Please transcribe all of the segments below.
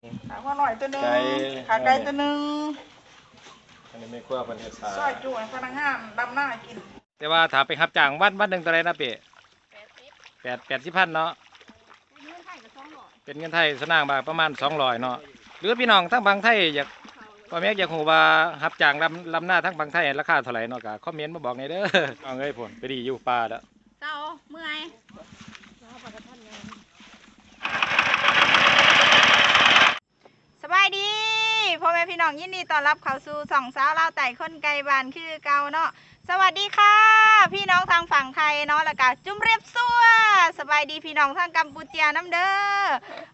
ขาข้าวหน่อยตัวหนึงไก่ ขาไก่ตัวหนึงอันนี้ไม่กลัวเพิ่นเฮ็ดสาซอยจุ่ให้พนักงานดำหน้ากินแต่ว่าถ้าไปรับจ้างวันวันหนึงเท่าไหร่นะเป้แปดแปดสิบพันเนาะเป็นเงินไทยสนางบาทประมาณ200เนาะ หรือพี่น้องทั้งบางไทยอยากพ่อแม่อยากฮู้ว่ารับจ้างลำลำหน้าทั้งบางไทยราคาเท่าไหร่เนาะก็คอมเมนต์มาบอกหน่อยเด้อ เอาเอ้ยพุ่นไปดีอยู่ป่าแล้วเจ้าเมื่อยสบายดีพ่ องยินดีต้อนรับเข้าสู่สองสาวเล่าไต่คนไกลบ้านคือเกาเนาะสวัสดีค่ะ พี่น้องทางฝั่งไทยเนาะแล้วก็จุ่มเรียบซัวสบายดีพี่น้องทางกัมพูชาน้ำเด้อ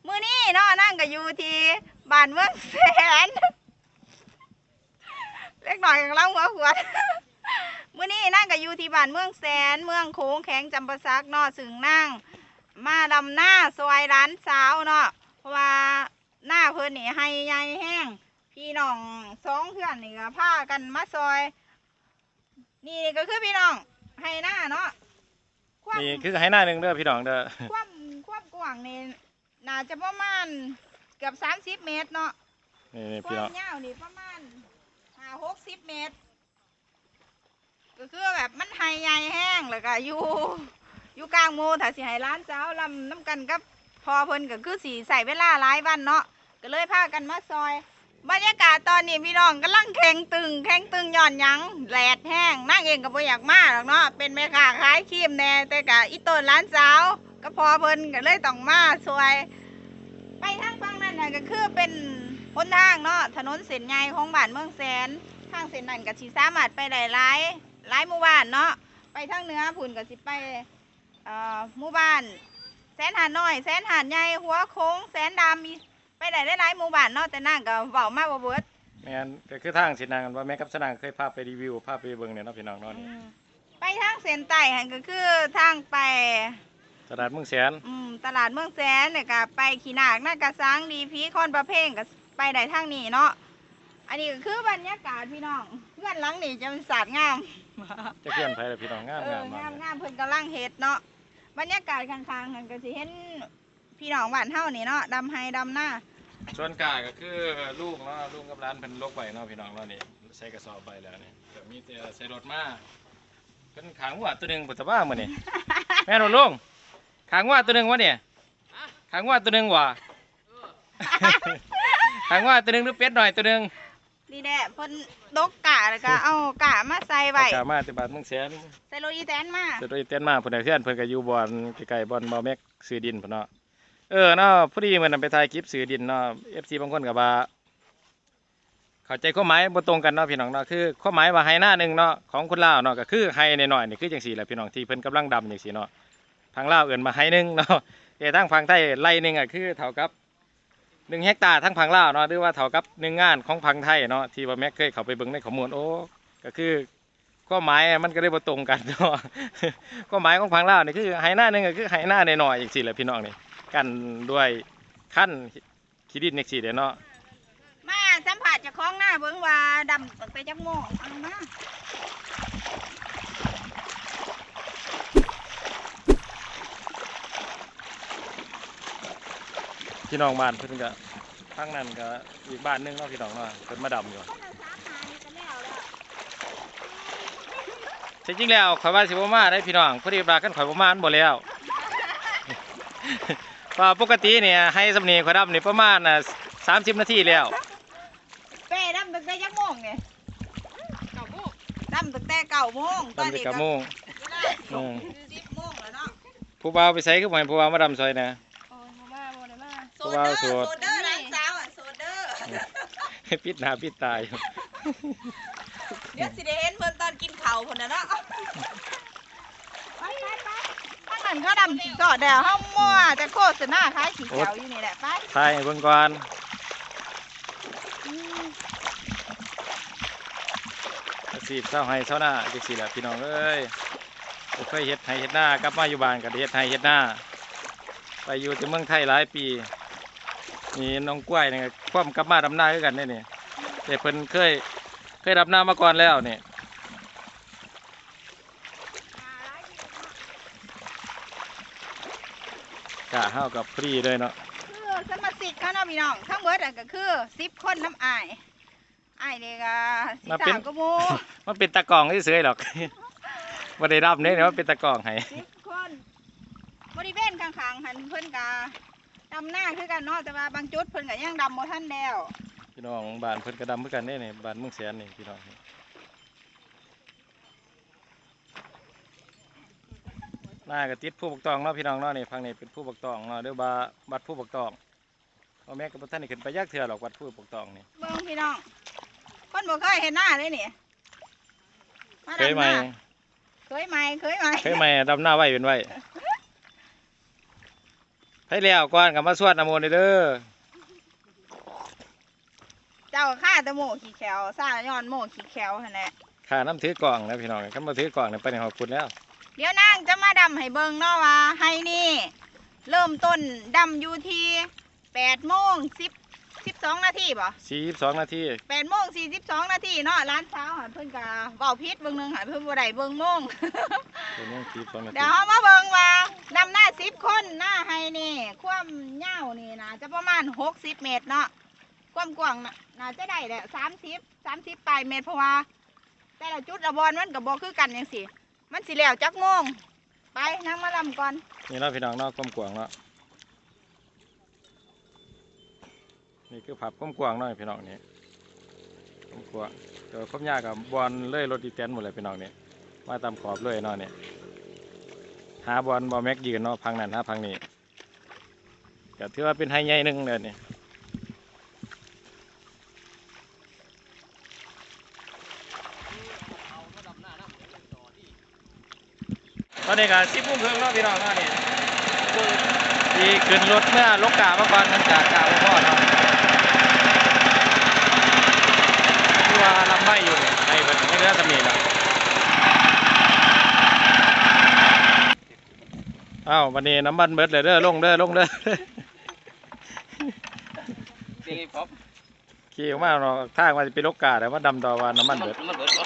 มื้อนี้เนาะนั่งก็อยู่ที่บ้านเมืองแสนเล็กหน่อยของเราหัวขวดมื้อนี้นั่งก็อยู่ที่บ้านเมืองแสน เมืองโค้งแข็งจำปาสักเนาะสึงนั่ง มาดำหน้าซอยร้านสาวเนาะเพราะว่าหน้าเพิ่นนี่ให้ใหญ่แห้ง พี่น้องสองเพื่อนนี่ก็พากันมาซอย นี่ก็คือพี่น้องให้หน้าเนาะความนี่คือให้หน้าหนึงเด้อพี่น้องเด้อความความกว้างนี่น่าจะประมาณเกือบสามสิบเมตรเนาะนี่นี่คพี่วาน้อมงยาวนี่ประมาณห้าหกสิบเมตร ก็คือแบบมันไฮใหญ่แห้งแล้วก็อยู่อยู่กลางหมูถ้าสิให้ร้านสาวลำน้ำกันกับพอเพิ่นก็คือสีใส่เวลาหลายวันเนาะก็เลยพากันมาซอย บรรยากาศตอนนี้พี่น้องกำลังแข่งตึงแข่งตึงย่อนหยังแหลดแห้งนั่งเองก็บ่อยากมาหรอกเนาะเป็นแม่ค้าขายครีมแน่แต่กะอีต้นร้านสาว ก็พอเพิ่นก็เลยต้องมาซอยไปทางฝั่งนั้นน่ะก็คือเป็นหนทางเนาะถนนเส้นใหญ่ของบ้านเมืองแสนทางเส้นนั้นก็สิสามารถไปได้หลายหลายหมู่บ้านเนาะไปทางเหนือพุ่นก็สิไปเอ่อหมู่บ้านแสนหาดน้อย แสนหาดใหญ่หัวโค้งแสนดำมี ไปได้หลายๆหมู่บ้านเนาะแต่นั่งก็เว้ามาบ่เบิดแม่นก็คือทางสินางกันว่าแม่กับสนางเคยพาไปรีวิวพาไปเบิ่งเนี่ยเนาะพี่น้องเนาะนี่อืมไปทางเส้นใต้หั่นก็คือทางไป ตลาดเมืองแสนอืมตลาดเมืองแสนเนี่ยก็ไปขีนากนากระสังดีพีคอนประเพ่งก็ไปได้ทางนี้เนาะอันนี้ก็คือบรรยากาศพี่น้องเพื่อนหลังนี่จะเป็นสาดงามจะเพื่อนไผล่ะพี่น้องงามเอองามมางามกงามเพิ่นกำลังเฮ็ดเนาะบรรยากาศข้างๆกันก็สิเห็นพี่น้องบ้านเฮานี่เนาะดำไฮดำหน้า ส่วนกายก็คือลูกเนาะลูกกับร้านเพิ่นลกไว้เนาะพี่น้องเนาะนี่ใส่กระสอบไปแล้วนี่ก็มีแต่ใส่รถมาเพิ่นขังว่าตัวหนึงบ่ตะว่ามื้อนี่แม่นบ่ลุงขังว่าตัวหนึงวะเนี่ยขังว่าตัวหนึงว่ะขังว่าตัวหนึงหรือเป็ดหน่อยตัวหนึงนี่แหละเพิ่นดกกะแล้วก็เอากะมาใส่ไว้กามาที่บ้านเมืองแสนใส่โรดีแตนมาจะโดยเต้นมาเพิ่นได้เพื่อนเพิ่นก็อยู่บ่อนใกล้ๆบ่อนบ่อแม็กซื้อดินพุ่นเนาะ เออเนาะพอดีเหมือนนไปถ่ายคลิปซื้อดินเนาะ FC บางคนก็ว่า เข้าใจความหมายบ่ตรงกันเนาะพี่น้องเนาะคือความหมายว่าไฮหน้าหนึงเนาะของคนลาวเนาะก็คือไฮน้อยนี่คือจังซี่แหละพี่น้องที่เพิ่นกำลังดำจังซี่เนาะทางลาวเอิ้นมาไฮหนึงเนาะแต่ทางฝั่งไทยไร่หนึงอะคือเท่ากับ1เฮกตาร์ทั้งฝั่งลาวเนาะหรือว่าเท่ากับหนึ่งงานของฝั่งไทยเนาะที่ว่าแม็กเคยเข้าไปเบิ่งในข้อมูลโอ้ก็คือความหมายมันก็เลยบ่ตรงกันเนาะความหมายของพังลาวนี่คือไหหน้าหนึงก็คือไหหน้าหน่อยอย่างสี่แหละพี่น้องนี่ กันด้วยขั้นขีดินอย่างสี่เด้อเนาะมาสัมผัสเจากของหน้าเบิ่งว่าดำตั้งแต่จักโมงเอามาพี่น้องบ้านเพิ่นก็ทางนั้นก็อีกบ้านหนึงเนาะพี่น้องเนาะเพิ่นมาดำอยู่คนละสามหานี่ก็แล้วแล้วแต่จริงแล้วข่อยว่าสิบ่มาได้พี่น้องพอดีบากันข่อยบ่มาอันบ่แล้ว ว่าปกติเนี่ยให้สำเนียงข่อยดำนี่ประมาณน่ะ30นาทีแล้วเป้ดำตั้งแต่จักโมงเนี่ยเก้าโมงดำตั้งแต่เก้าโมงตอนดำไปนี้กับโมงอืมสิบโมงแล้วเนาะผู้บ่าวไปใส่คือบ่ให้ผู้บ่าวมาดำซอยนะ โอ้ยมาบ้าบ่ได้มาโซเดอร์โซโซเดอร์ร้านสาวอะโซเดอร์ปิดหน้าปิดตาอยู่เดี๋ยวสิได้เห็นเพิ่นตอนกินข้าวพุ่นน่ะเนาะไปไปไป ถ้างั้นก็ดำสิก็เดี๋ยวเฮามั่วจะโฆษณาขายขี้เขียวอยู่นี่แหละไปถ่ายให้เบิ่งก่อนอืมอาชีพเช้าให้เช้าหน้าจังสีแหละพี่น้องเอ้ยบ่เคยเฮ็ดให้เฮ็ดหน้ากลับมาอยู่บ้านก็ได้เฮ็ดให้เฮ็ดหน้า ไปอยู่ที่เมืองไทยหลายปีนี่น้องกล้วยนี่ก็ความกลับมาดำนาคือกันเด้นี่แต่เพิ่นเคยเคยดำนามาก่อนแล้วนี่ กะเฮากับฟรีเลยเนาะคือสมาชิกเขาเนาะพี่น้องทั้งเบิดอะก็คือสิบคนน้ำอายอายนี่ก็สิสาวก็โมมันเป็นตะกร้องเฉยๆหรอกบ่ได้รับเนี่ยว่าเป็นตะกร้องให้สิบคนบริเวณข้างๆหันเพิ่นกาดำหน้าคือกันเนาะแต่ว่าบางจุดเพิ่นก็ยังดำบ่ทันแล้วพี่น้องบ้านเพิ่นก็ดำเหมือนกันเด้นี่บ้านเมืองแสนนี่พี่น้อง หน้าก็ติดผู้ปกครองเนาะพี่น้องเนาะนี่ฟังนี่เป็นผู้ปกครองเนาะเด้อบ่าบัตรผู้ปกครองพ่อแม่ก็บ่ทันได้ขึ้นไปยักเทื่อหรอกวัดผู้ปกครองนี่เบิ่งพี่น้องคนบ่เคยเห็นหน้าเลยนี่าเคยไหมดำน้าเคยไหมเคยไหมเคยไหมดำหน้าไว้เป็นไว้ให้แล้วก่อนก็มาสวดนะโมนี่เด้อเจ้าข้าแตะโมขี้แขวซ่าย้อนโมขี้แขวหั่นแหละข้าน้ำถือกล่องนะพี่น้องคันมาถือกล่องเนี่ยไปในหอคุณแล้ว เดี๋ยวนางจะมาดำให้เบิ่งเนาะว่าให้นี่ เริ่มต้นดำอยู่ที่แปดโมงสิบสิบสองนาทีบ่42นาทีแปดโมงสี่สิบสองนาทีเนาะร้านเช้าหันเพิ่นกะเว้าพิษเบิ่งหนึงหันเพิ่นบ่ได้เบิ่งโมงเป็นยัง42นาทีเดี๋ยวเรามาเบิ่งว่าดำหน้าสิบคนหน้าให้นี่ ความยาวนี่นะจะประมาณหกสิบเมตรเนาะความกว้างน่ะน่าจะได้แหละสามสิบสามสิบปลายเมตรเพราะว่า แต่ละจุดละบอลมันกับบ่คือกันจังสิ มันสิแล้วจักโมงไปนั่งมาลำก่อน นี่เนาะพี่น้องเนาะก้มกวางเนาะนี่คือผับก้มกวางเนาะพี่น้องนี่ก้มกวางเดี๋ยวก้มยากับบอลเลื่อยรถดีเต็นหมดเลยพี่น้องนี่มาตามขอบเลื่อยเนาะนี่หาบอลบอลแม็กยืนเนาะพังนั่นหาพังนี่ก็ถือว่าเป็นไฮใหญ่หนึ่งเลยนี่ ตอนนี้ก็สิบโมงครึ่งเนาะพี่น้องเนาะนี่ที่ขึ้นรถเมื่อลกกามาก่อนมันกากาบ่พอเนาะที่ว่าลำไม่อยู่เนี่ยให้เพิ่นให้เรือตำหนิเนาะอ้าววันนี้น้ำมันเบิดเลยเด้อลงเด้อลงเด้อนี่พบขี่ออกมาเนาะทางว่าจะไปลกกาแต่ว่าดำต่อว่าน้ำมันเบิดมันเบิดบ่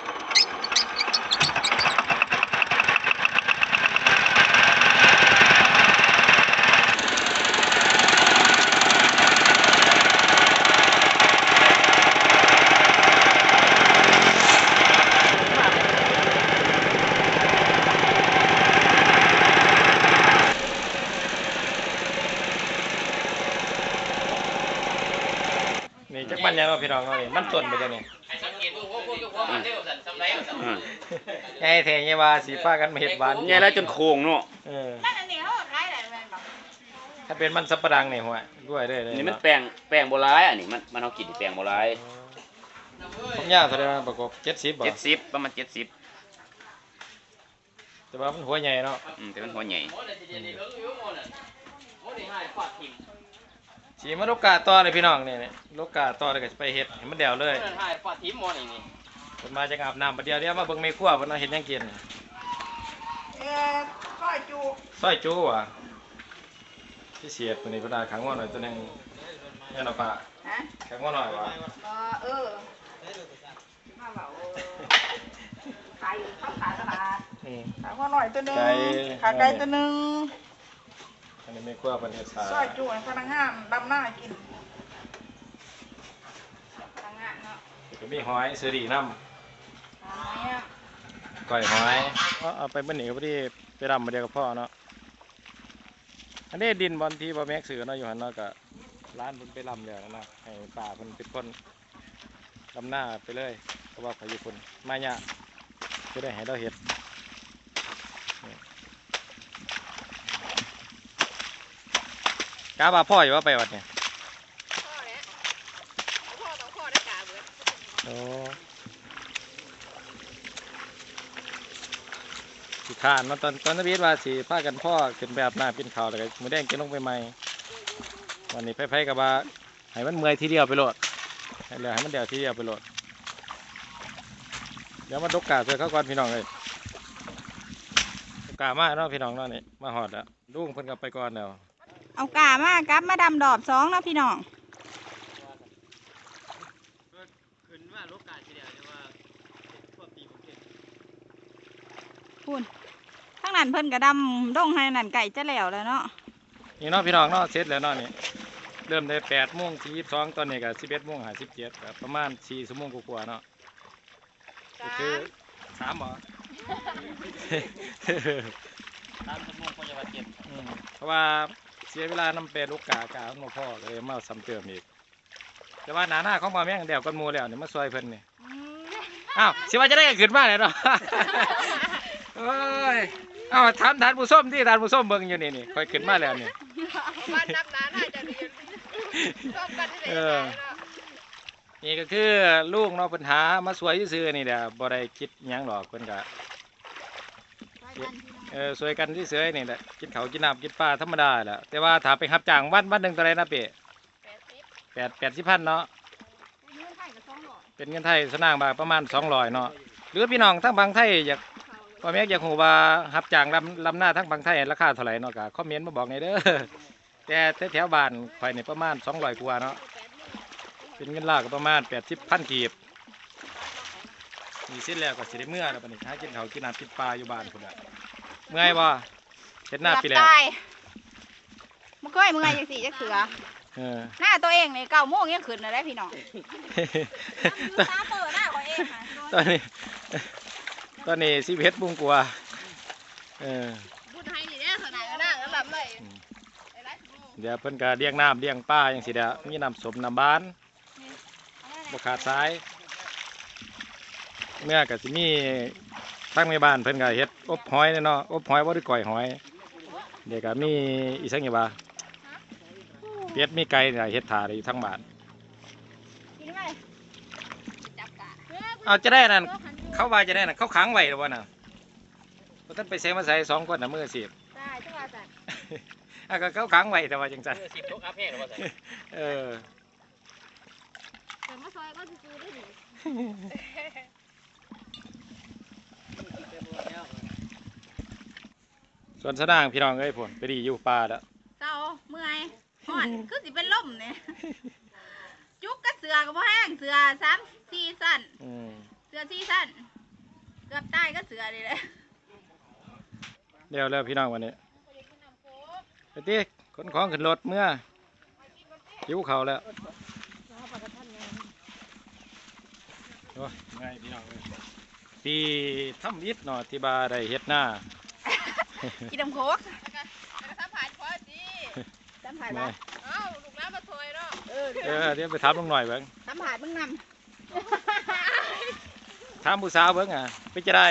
นี่ จักมันยังเนาะพี่น้องเนาะนี่มันต้นไปจังนี่ให้สังเกตดูว่าคนอยู่ความมันเร็วสั่นสำไรเอาสั่นไงแทงไงว่าสีฟ้ากันมาเห็ดหวานใหญ่แล้วจนโค้งเนาะเออนั่นอันนี้เขาก็ขายได้แม่นบ่ถ้าเป็นมันสับปะรังนี่หัวด้วยได้เลยนี่มันแป้งแป้งโบราณอันนี้มันมันเอากินแป้งโบราณผมยาวเท่าไหร่นะประกบเจ็ดสิบบ่เจ็ดสิบประมาณเจ็ดสิบแต่ว่ามันหัวใหญ่เนาะอืมแต่มันหัวใหญ่โมน่ะ สิเดี๋ยวนี้เฮิงอยู่โมน่ะโมนี่ให้ฟาดทิ่มสีมันลูกกาต่อเลยพี่น้องนี่นี่ลูกกาต่อเลยก็สิไปเฮ็ดให้มันเดียวเลโมยนั่นให้ฟาดทิ่มโมนี่นี่เพิ่นมาจากอาบน้ำบัดเดียวเดี๋ยวมาเบิ่งแม่ครัวเพิ่นเอาเฮ็ดหยังกินเอ่อก้อยจูซอยจูว่ะที่เสียดตัวนี้เพิ่นเอาขังว่าหน่อยตัวหนึงแม่นเอาปลาฮะขังว่าหน่อยว่ะบ่เออมาเว้าขายอยู่ข้าวขาตลาดอืมขาข้าวหน่อยตัวหนึงไก่ขาไก่ตัวหนึง อันนี้แม่ครัวเพิ่นเฮ็ดสาซอยจูให้พนักงานดำหน้ากินทางงานเนาะก็มีหอยสรีน้ำอ๋อเนี่ยก้อยหอยเอาเอาไปเมื่อนี้พอดีไปรำมาเดียวกับพ่อเนาะอันนี้ดินบอลที่บ่แม็กซื้อเนาะอยู่หันเนาะก็ร้านเพิ่นไปรำแล้วนะให้ป่าเพิ่นเป็นคนรำหน้าไปเลยเพราะว่าพายุคนมาเนี่ยากจะได้ให้เราเห็ด กาบาพ่ออยู่ว่าไปวัดเนี่ยพ่อเนี่ยพ่อต้องพ่อได้กาเบิดโอ้สิขานเนาะตอนตอนนบีว่าสิพากันพ่อขึ้นแบบหน้าเป็นเขาวแล้วก็มือแดงกินลงไปใหม่วันนี้ไพ่ๆกับว่าให้มันเมื่อยทีเดียวไปโหลดให้เหลือให้มันเดียวทีเดียวไปโหลดเดี๋ยวมาดกกาเจอเขาก่อนพี่น้องเลยดกกามาเนาะพี่น้องเนาะนี่มาหอดแล้วลุงเพิ่นกลับไปก่อนแล้ว เอากามากลับมาดำดอบสองเนาะพี่น้องขึ้นว่าลูกกาสิเดียวจะว่าพวกตีผมเก่งพูนทั้งนั้นเพิ่นก็ดำดงให้นั่นไก่จะแล้วแล้วเนาะนี่เนาะพี่น้องเนาะเสร็จแล้วเนาะนี่เริ่มได้แปดโมงสี่สิบสองตอนนี้ก็สิบเอ็ดโมงห้าสิบเจ็ดก็ประมาณสี่ชั่วโมงกว่าๆเนาะก็คือสามเหรอตามจำนวนคนจะว่าเจ็ดอืมเพราะว่า เสียเวลาน้ำเป็ดลูกกากาหมพ่อเลยมาซ้ำเติมอีก แต่ว่าหนาหน้าของบ่แม่งเดี่ยวกันหมูแล้วนี่มาซอยเพิ่นนี่อืมอ้าวสิว่าจะได้ขึ้นมาเลยเนาะโอ้ยอ้าวถามทานผู้ส้มที่ทานผู้ส้มเบิ่งอยู่นี่นี่ค่อยขึ้นมาแล้วนี่บ้านนักหนาน่าจะเรียนชอบกันที่ไหนเออนี่ก็คือลูกเนาะปัญหามาสวยซื่อๆนี่แหละบ่ได้คิดหยังหรอกเพิ่นก็ ช่วยกันพี่น้อง เออสวยกันซื่อๆนี่แหละกินข้าวกินน้ำกินปลาธรรมดาแหละแต่ว่าถ้าไปรับจ้างวันวันหนึงเท่าไหร่นะเป้แปดแปดสิบพันเนาะเงินไทยก็สองร้อยเป็นเงินไทยสนางบาทประมาณ200เนาะหรือพี่น้องทั้งบางไทยอยากพ่อแม่อยากฮู้ว่ารับจ้างลำลำหน้าทั้งบางไทยราคาเท่าไหร่เนาะก็คอมเมนต์มาบอกหน่อยเด้อแต่แถวๆบ้านข่อยนี่ประมาณ200กว่าเนาะเป็นเงินลาวก็ประมาณ80พันกีบ มีสิ้นแล้วก็สิได้เมื่อแล้วบัดนี้หากินข้าวกินน้ำกินปลาอยู่บ้านพุ่นน่ะเมื่อยบ่เฮ็ดหน้าปีเกืแล้อบวตายมันเคยมึงไงจังสี่จักเสือเออ หน้าตัวเองนี่เก้าโมงยังขึ้นนะได้พี่น้องตาเปิดหน้าของเองค่ะตอนนี้ตอนนี้สิเฮ็ดบุ้งกว่าเออ บุญไทยนี่เนี่ยขนาดนั้นนะแล้วแบบเลยเดี๋ยวเพิ่นก็เลี้ยงน้ำเลี้ยงปลาอย่างสิเด้อมีน้ำสมน้ำบ้านบ่ขาดสาย เมื่อก็สิมีทั้งในบ้านเพิ่นก็เฮ็ดอบหอยเนาะอบหอยบ่ได้ก่อยหอย เดี๋ยวก็มีอีสังอีกว่าเป็ดมีไก่นี่ล่ะเฮ็ดถาได้อยู่ทั้งบ้านกินไหมจับกะเอาจะได้นั่นเขาว่าจะได้นั่นเขาขังไว้หรือบ่น่ะบ่ทันไปเสมาใส่สองคนน่ะมือสิบได้จังหวะจัดอะก็เขาขังไว้แต่ว่าจังซั่นเออสิบทุกอัพแห้งหรือว่าใส่เออเดี๋ยวมาซอยก็ซื้อได้ดิ ส่วนสนางพี่น้องเอ้ยพุ่นไปดีอยู่ป่าแล้วเจ้าเมื่อยห่อนคือสิเป็นลมเนี่ยจุกกระเสือก็บ่แห้งเสือสามสี่สั้นอืมเสือสี่สั้นเกือบตายก็เสือเลยเลยเดี๋ยวแล้วพี่น้องวันนี้ไปติขนของขึ้นรถเมื่อหิวเขาวแล้วโอ้ยไงพี่น้องเอ้ย ปีทำอิฐเนาะที่บาได้เฮ็ดหน้ากินน้ำโคกถ้าผ่านพอดีสัมผัสแม่บ้าเอ้าลูกน้ำมาถอยเนาะเออเออเดี๋ยวไปถามลุงหน่อยเบิ่งสัมผัสมึงนถามผู้สาวเบิ่งอะไปจะได้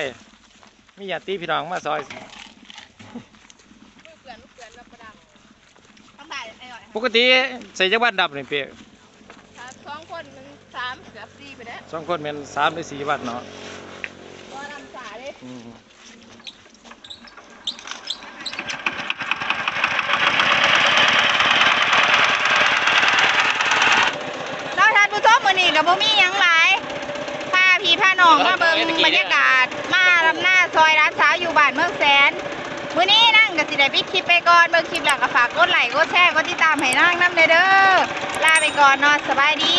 มีญาติพี่น้องมาซอยลูกเกลือนลูกเกลือนรับประดังำสัมผัสไอ้หน่อยปกติใส่จักรบ้านดับนี่เปียถ้าสองคนหนึ่งสามเกือบสี่ไปแล้วสองคนเป็นสามหรือสี่วัดเนาะบ่นำสา เลยอืมเราทานผู้ชมมื้อนี้ก็บ่มีหยังหลายพาพี่พาน้องมาเบิ่งบรรยากาศ มาลำหน้าซอยร้านสาวอยู่บ้านเมืองแสนมื้อนี้นั่งก็สิได้ปิดคลิปไปก่อนเบิ่งคลิปแล้วก็ฝากกดไลค์กดแชร์กดติดตามให้นั่งนำเด้อลาไปก่อนเนาะสบายดี